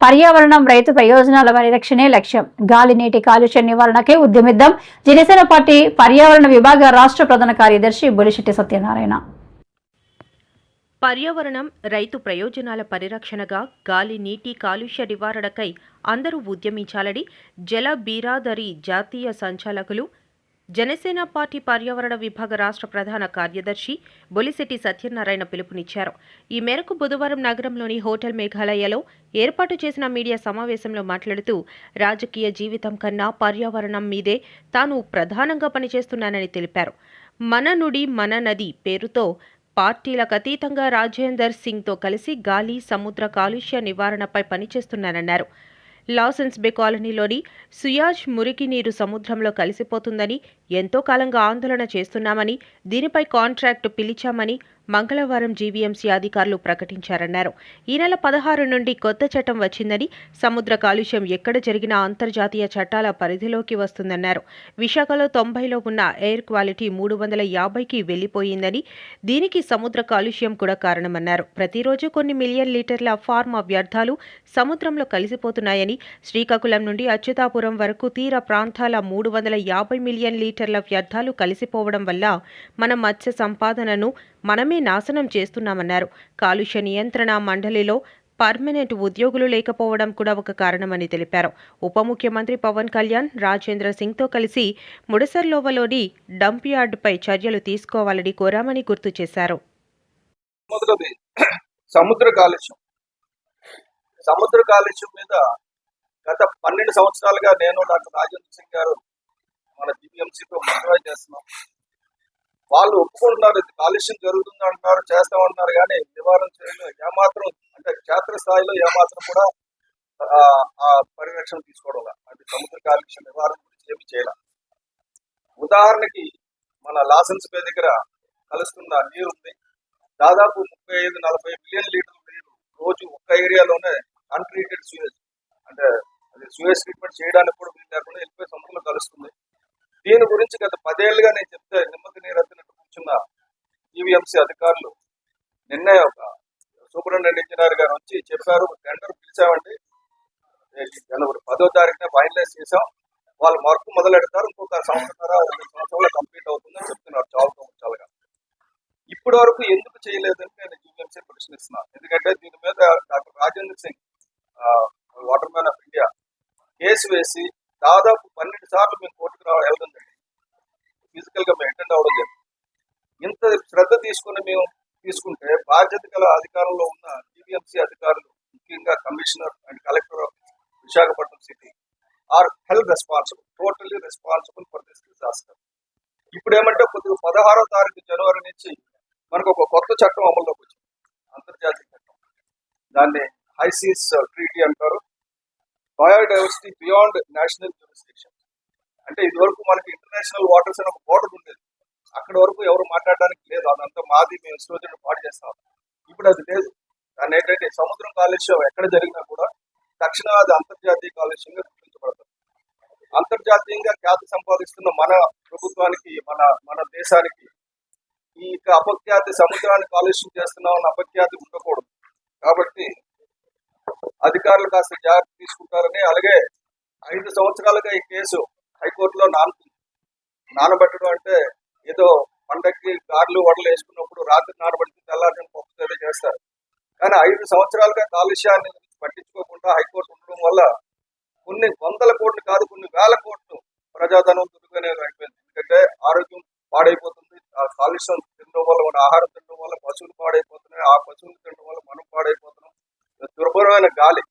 పర్యావరణం రైతు ప్రయోజనాల పరిరక్షణే లక్ష్యం. గాలి నీటి కాలుష్య నివారణకే ఉద్యమిద్దాం. జనసేన పార్టీ పర్యావరణ విభాగ రాష్ట్ర ప్రధాన కార్యదర్శి బొలిశెట్టి సత్యనారాయణ. పర్యావరణం రైతు ప్రయోజనాల పరిరక్షణగా గాలి నీటి కాలుష్య నివారణకై అందరూ ఉద్యమించాలని జల బీరాదరి జాతీయ సంచాలకులు జనసేన పార్టీ పర్యావరణ విభాగ రాష్ట్ర ప్రధాన కార్యదర్శి బొలిశెట్టి సత్యనారాయణ పిలుపునిచ్చారు. ఈ మేరకు బుధవారం నగరంలోని హోటల్ మేఘాలయలో ఏర్పాటు చేసిన మీడియా సమావేశంలో మాట్లాడుతూ రాజకీయ జీవితం కన్నా పర్యావరణం మీదే తాను ప్రధానంగా పనిచేస్తున్నానని తెలిపారు. మన నుడి మన నది పేరుతో పార్టీలకు అతీతంగా రాజేందర్ సింగ్తో కలిసి గాలి సముద్ర కాలుష్య నివారణపై పనిచేస్తున్నానన్నారు. లాసెన్స్ బే కాలనీలోని సుయాజ్ మురికి నీరు సముద్రంలో కలిసిపోతుందని ఎంతో కాలంగా ఆందోళన చేస్తున్నామని దీనిపై కాంట్రాక్టు పిలిచామని మంగళవారం జీవీఎంసీ అధికారులు ప్రకటించారన్నారు. ఈ నెల పదహారు నుండి కొత్త చట్టం వచ్చిందని సముద్ర కాలుష్యం ఎక్కడ జరిగినా అంతర్జాతీయ చట్టాల పరిధిలోకి వస్తుందన్నారు. విశాఖలో తొంభైలో ఉన్న ఎయిర్ క్వాలిటీ మూడు వందల యాభైకి వెళ్ళిపోయిందని దీనికి సముద్ర కాలుష్యం కూడా కారణమన్నారు. ప్రతిరోజు కొన్ని మిలియన్ లీటర్ల ఫార్మా వ్యర్థాలు సముద్రంలో కలిసిపోతున్నాయని శ్రీకాకుళం నుండి అచ్యుతాపురం వరకు తీర ప్రాంతాల మూడు వందల యాభై మిలియన్ లీటర్ల వ్యర్థాలు కలిసిపోవడం వల్ల మన మత్స్య సంపాదనను మనమే నాశనం చేస్తున్నామన్నారు. కాలుష్య నియంత్రణ మండలిలో పర్మనెంట్ ఉద్యోగులు లేకపోవడం కూడా ఒక కారణమని తెలిపారు. ఉప ముఖ్యమంత్రి పవన్ కళ్యాణ్ రాజేంద్ర సింగ్తో కలిసి ముడసర్లోవలోని డంప్ యార్డుపై చర్యలు తీసుకోవాలని కోరామని గుర్తు చేశారు. సముద్ర కాలుష్యం. సముద్ర కాలుష్యం మీద గత పన్నెండు సంవత్సరాలుగా నేను డాక్టర్ రాజేంద్ర సింగ్ గారు మన జిబిఎంసీతో ముద్ర చేస్తున్నాం. వాళ్ళు ఒప్పుకుంటున్నారు ఇది కాలుష్యం జరుగుతుంది అంటున్నారు చేస్తామంటున్నారు కానీ నివారణ చేయడం ఏమాత్రం అంటే క్షేత్ర స్థాయిలో ఏమాత్రం కూడా ఆ, పరిరక్షణ తీసుకోవడం అంటే సముద్ర కాలుష్యం నివారణ గురించి ఏమి చేయాల. ఉదాహరణకి మన లాసెన్స్ పే దగ్గర కలుస్తున్న నీరు ఉంది. దాదాపు ముప్పై ఐదు నలభై మిలియన్ లీటర్ల నీరు రోజు ఒక్క ఏరియాలోనే అన్ట్రీటెడ్ సూయేజ్ అంటే అది సూయేజ్ ట్రీట్మెంట్ చేయడానికి కూడా వీలు లేకుండా వెళ్ళిపోయి సముద్రంలో కలుస్తుంది. దీని గురించి గత పదేళ్ళుగా నేను చెప్తే నిమ్మ ఈవీఎంసీ అధికారులు నిన్నే ఒక సూపరింటెండెంట్ ఇంజనీర్ గారు వచ్చి చెప్పారు టెండర్ పిలిచామండి. జనవరి పదో తారీఖున ఫైనలైజ్ చేసాం వాళ్ళు వర్క్ మొదలెడతారు. ఇంకొక సంవత్సరం సంవత్సరంలో కంప్లీట్ అవుతుందని చెప్తున్నారు చాలా సంవత్సరాలుగా ఇప్పటి వరకు ఎందుకు చేయలేదని నేను యూఎంసీ ప్రశ్నిస్తున్నాను ఎందుకంటే దీని మీద doctor Rajendra Singh water man of India case వేసి దాదాపు పన్నెండు సార్లు మేము కోర్టుకు రావడం వెళ్తుంది ఫిజికల్గా మేము అటెండ్ అవ్వడం జరిగింది. తీసుకుని మేము తీసుకుంటే బాధ్యత గల అధికారంలో ఉన్న టీవీఎంసీ అధికారులు ముఖ్యంగా commissioner and collector of Visakhapatnam city are health responsible totally responsible for this disaster. ఇప్పుడు ఏమంటే కొద్దిగా పదహారో తారీఖు జనవరి నుంచి మనకు ఒక కొత్త చట్టం అమల్లోకి వచ్చింది అంతర్జాతీయ చట్టం. దాన్ని హైసీస్ ట్రీటీ అంటారు. Biodiversity beyond national jurisdiction. అంటే ఇదివరకు మనకి ఇంటర్నేషనల్ వాటర్స్ అని ఒక బోర్డర్ ఉండేది. అక్కడ వరకు ఎవరు మాట్లాడడానికి లేదు. అదంతా మాది మేము ఇష్టం పాటు చేస్తాం. ఇప్పుడు అది లేదు. దాన్ని ఏంటంటే సముద్రం కాలుష్యం ఎక్కడ జరిగినా కూడా దక్షిణాది అంతర్జాతీయ కాలుష్యంగా గుర్తించబడతాం. అంతర్జాతీయంగా ఖ్యాతి సంపాదిస్తున్న మన ప్రభుత్వానికి మన మన దేశానికి ఈ యొక్క అపఖ్యాతి సముద్రాన్ని కాలుష్యం చేస్తున్నామన్న అపఖ్యాతి ఉండకూడదు. కాబట్టి అధికారులు కాస్త జాగ్రత్త తీసుకుంటారని అలాగే ఐదు సంవత్సరాలుగా ఈ కేసు హైకోర్టులో నానుతుంది నానబెట్టడం పండక్కి వడలు వేసుకున్నప్పుడు రాత్రి నానబెట్టి తెల్లారిని పప్పు చేస్తారు. కానీ ఐదు సంవత్సరాలుగా కాలుష్యాన్ని పట్టించుకోకుండా హైకోర్టు ఉండడం వల్ల కొన్ని వందల కోట్లు కాదు కొన్ని వేల కోట్లు ప్రజాధనం దుర్వినియోగం అయిపోయింది. ఎందుకంటే ఆరోగ్యం పాడైపోతుంది ఆ కాలుష్యం తినడం వల్ల మన ఆహారం తినడం వల్ల పశువులు పాడైపోతున్నాయి ఆ పశువులు తినడం వల్ల మనం పాడైపోతున్నాం. దుర్భరమైన గాలి.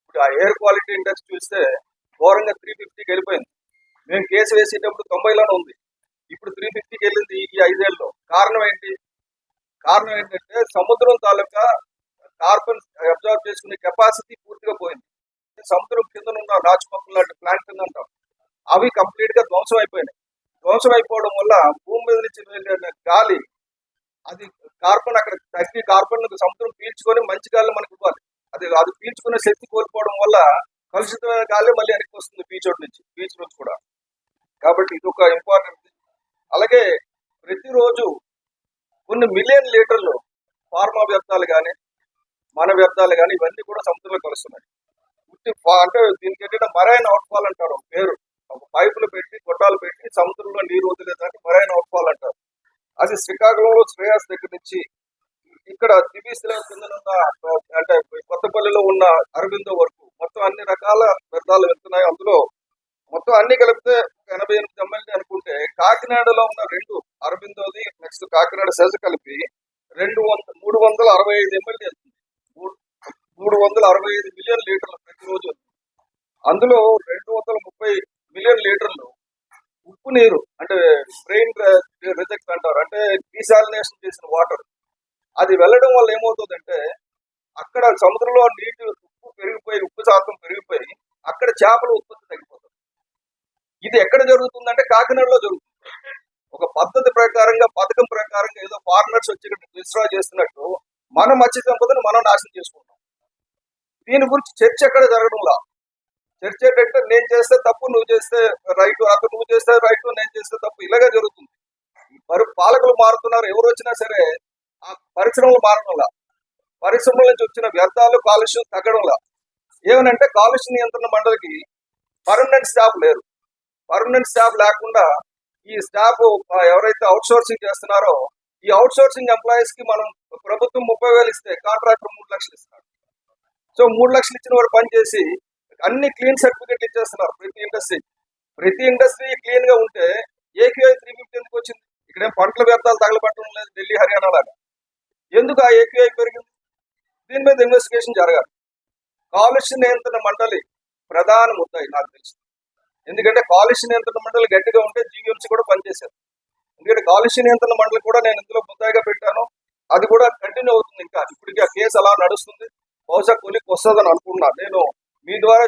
ఇప్పుడు ఆ ఎయిర్ క్వాలిటీ ఇండెక్స్ చూస్తే ఘోరంగా త్రీ ఫిఫ్టీకి వెళ్ళిపోయింది. మేము కేసు వేసేటప్పుడు తొంభైలోనే ఉంది. ఇప్పుడు త్రీ ఫిఫ్టీకి వెళ్ళింది ఈ ఐదేళ్ళలో కారణం ఏంటి? కారణం ఏంటంటే సముద్రం తాలూకా కార్బన్ అబ్జర్వ్ చేసుకునే కెపాసిటీ పూర్తిగా పోయింది. సముద్రం కింద ఉన్న రాజమక్కులు లాంటి ప్లాంట్ కింద ఉంటాం. అవి కంప్లీట్గా ధ్వంసం అయిపోయినాయి. ధ్వంసం అయిపోవడం వల్ల భూమి మీద నుంచి వెళ్ళిన గాలి అది కార్బన్ అక్కడ తగ్గి కార్బన్ సముద్రం పీల్చుకొని మంచి గాలి మనకి ఇవ్వాలి. అది అది పీల్చుకునే శక్తి కోల్పోవడం వల్ల కలుషితమైన గాలి మళ్ళీ వెనక్కి వస్తుంది బీచ్ నుంచి బీచ్ నుంచి కూడా. కాబట్టి ఇది ఒక ఇంపార్టెంట్ అలాగే ప్రతిరోజు కొన్ని మిలియన్ లీటర్లు ఫార్మా వ్యర్థాలు కానీ మన వ్యర్థాలు కానీ ఇవన్నీ కూడా సముద్రంలో కలుస్తున్నాయి. ఉట్టి అంటే దీనికి ఏంటంటే మరైన్ అవుట్ఫాల్ అంటారు పేరు. ఒక పైపులు పెట్టి గొట్టాలు పెట్టి సముద్రంలో నీరు వదిలేదాన్ని మరైన్ అవుట్ఫాల్ అంటారు. అది శ్రీకాకుళంలో శ్రేయస్ దగ్గర నుంచి ఇక్కడ దివీశ్వర కింద ఉన్న అంటే కొత్తపల్లిలో ఉన్న అరవిందో వరకు మొత్తం అన్ని రకాల వ్యర్థాలు వెళ్తున్నాయి. అందులో మొత్తం అన్ని కలిపితే కాకినాడలో ఉన్న రెండు అరబిందోది నెక్స్ట్ కాకినాడ సెజ్ కలిపి రెండు వంద మూడు వందల అరవై ఐదు ఎమ్మెల్యే మూడు మూడు వందల అరవై ఐదు మిలియన్ లీటర్లు ప్రతిరోజు అందులో రెండు వందల ముప్పై మిలియన్ లీటర్లు ఉప్పు నీరు అంటే బ్రెయిన్ రిజెక్ట్ అంటారు. అంటే డీసాలినేషన్ చేసిన వాటర్ అది వెళ్ళడం వల్ల ఏమవుతుందంటే అక్కడ సముద్రంలో నీటి ఉప్పు పెరిగిపోయి ఉప్పు శాతం పెరిగిపోయి అక్కడ చేపల ఉత్పత్తి తగ్గిపోతుంది. ఇది ఎక్కడ జరుగుతుందంటే కాకినాడలో జరుగుతుంది. ఒక పద్ధతి ప్రకారంగా పథకం ప్రకారంగా ఏదో ఫారినర్స్ వచ్చి ఇక్కడ డిస్ట్రాయ్ చేస్తున్నట్టు మన మత్స్య సంపదను మనం నాశనం చేసుకుంటాం దీని గురించి చర్చ ఎక్కడ జరగడంలా? చర్చ ఏంటంటే నేను చేస్తే తప్పు నువ్వు చేస్తే రైట్ అతను నువ్వు చేస్తే రైట్ నేను చేస్తే తప్పు ఇలాగే జరుగుతుంది. మరి పాలకులు మారుతున్నారు ఎవరు వచ్చినా సరే ఆ పరిశ్రమలు మారడంలా? పరిశ్రమల నుంచి వచ్చిన వ్యర్థాలు కాలుష్యం తగ్గడంలా? ఏమనంటే కాలుష్య నియంత్రణ మండలికి పర్మనెంట్ స్టాఫ్ లేరు. పర్మనెంట్ స్టాఫ్ లేకుండా ఈ స్టాఫ్ ఎవరైతే అవుట్ సోర్సింగ్ చేస్తున్నారో ఈ అవుట్సోర్సింగ్ ఎంప్లాయీస్కి మనం ప్రభుత్వం ముప్పై వేలు ఇస్తే కాంట్రాక్టర్ మూడు లక్షలు ఇస్తాడు. సో మూడు లక్షలు ఇచ్చిన వారు పని చేసి అన్ని క్లీన్ సర్టిఫికేట్ ఇచ్చేస్తున్నారు ప్రతి ఇండస్ట్రీ ప్రతి ఇండస్ట్రీ క్లీన్గా ఉంటే ఏక్యూఐ త్రీ ఫిఫ్టీ ఎందుకు వచ్చింది? ఇక్కడేం పంటల వ్యర్థాలు తగలబట్టడం లేదు ఢిల్లీ హర్యానా లాగా. ఎందుకు ఆ ఏక్యూఐ పెరిగింది? దీని మీద ఇన్వెస్టిగేషన్ జరగాలి. కాలుష్య నియంత్రణ మండలి ప్రధాన ముద్దాయి నాకు తెలిసింది ఎందుకంటే కాలుష్య నియంత్రణ మండలి గట్టిగా ఉంటే జీవీఎంసీ కూడా పనిచేశారు. ఎందుకంటే కాలుష్య నియంత్రణ మండలి కూడా నేను ఇందులో ముద్దాయిగా పెట్టాను. అది కూడా కంటిన్యూ అవుతుంది ఇంకా. ఇప్పటికీ ఆ కేసు అలా నడుస్తుంది. బహుశా కొలికి వస్తుందని అనుకున్నాను నేను మీ ద్వారా